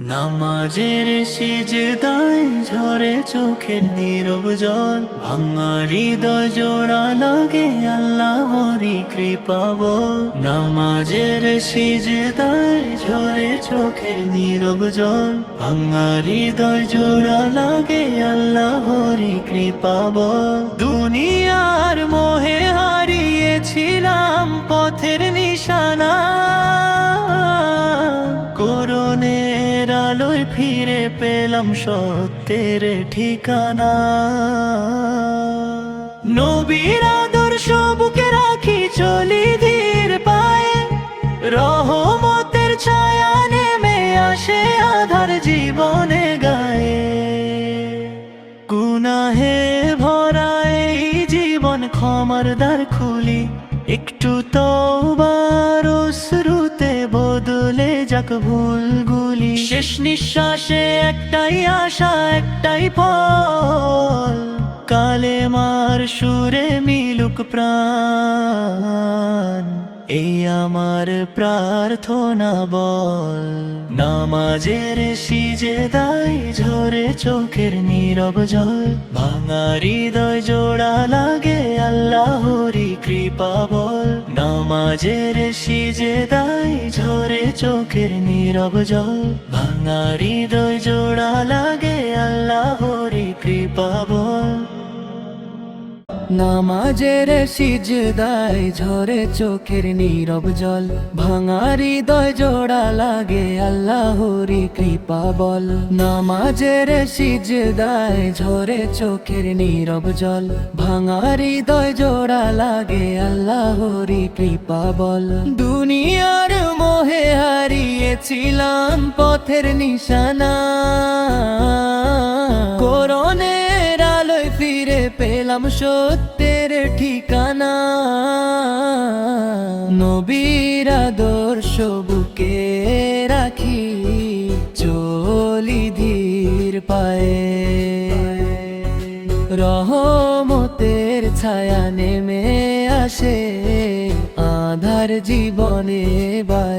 নামাজের সিজদায় ঝরে চোখের নীরব জল, ভাঙা হৃদয় জোড়া লাগে আল্লাহরি কৃপা বল। নামাজের সিজদায় ঝরে চোখের নীরব জল, ভাঙা জোড়া লাগে আল্লাহরি কৃপা বল। দুনিয়ার মোহে করণের আলোয় ফিরে পেলাম সত্যের ঠিকানা। নবীর আদর্শ বুকে রাখি চলি ধীর পায়ে। রহমতের ছায়া নেমে আসে আধার জীবনে গায়ে। গুনাহে ভরা এই জীবন ক্ষমার দ্বার খুলি। একটু তো বারো শ্রুতে বদলে যাক ভুলগুলি। শেষ নিঃশ্বাসে একটাই আশা, একটাই ফল। কালে মার সুরে মিলুক প্রাণ। এই আমার প্রার্থনা বল। নামাজের সিজে দায় ঝরে চোখের নীরব জল। ভাঙা হৃদয় জোড়া লাগে আল্লাহরি কৃপা বল নামাজের সিজে দায় ঝরে চোখের নীরব জল। ভাঙা হৃদয় জোড়া লাগে আল্লাহরি কৃপা বল। নামাজের সিজদায় ঝরে চোখের নীরব জল। ভাঙারি দয় জোড়া লাগে আল্লাহরি কৃপা বল। নামাজের সিজদায় ঝরে চোখের নীরব জল। ভাঙারি দয় জোড়া লাগে আল্লাহরি কৃপা বল। দুনিয়ার মোহে হারিয়েছিলাম পথের নিশানা। ফিরে পেলাম সত্যের ঠিকানা। নবীর আদর্শ বুকে রাখি, চলি ধীর পায়ে। রহমতের ছায়া নেমে আসে, আধার জীবনে বায়ে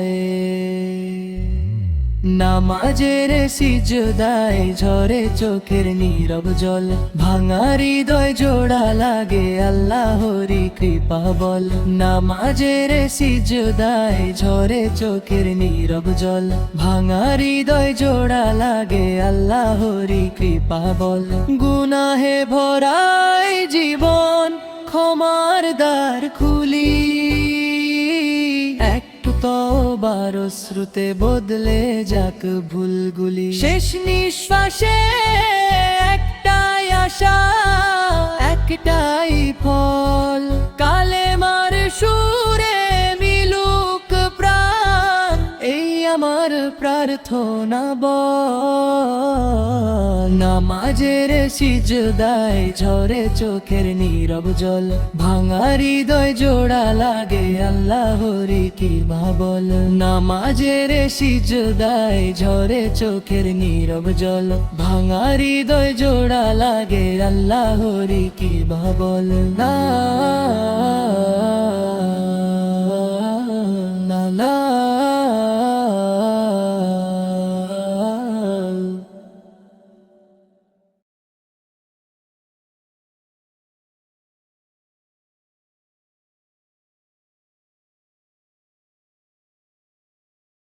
নামাজের সিজদায় ঝরে চোখের নীরব জল। ভাঙা হৃদয় জোড়া লাগে আল্লাহরি কৃপা বল। নামাজের সিজদায় ঝরে চোখের নীরব জল। ভাঙা হৃদয় জোড়া লাগে আল্লাহরি কৃপা বল। গুনাহে ভরাই জীবন ক্ষমার দ্বার খুলি বারো শ্রুতে বদলে যাক ভুলগুলি। শেষ নিঃশ্বাসে একটাই আশা একটাই আমার প্রার্থনা বল। নামাজের সিজদায় ঝরে চোখের নীরব জল। ভাঙা হৃদয় জোড়া লাগে আল্লাহরি কি বল। নামাজের সিজদায় ঝরে চোখের নীরব জল। ভাঙা হৃদয় জোড়া লাগে আল্লাহ আল্লাহরি কি বল। না লা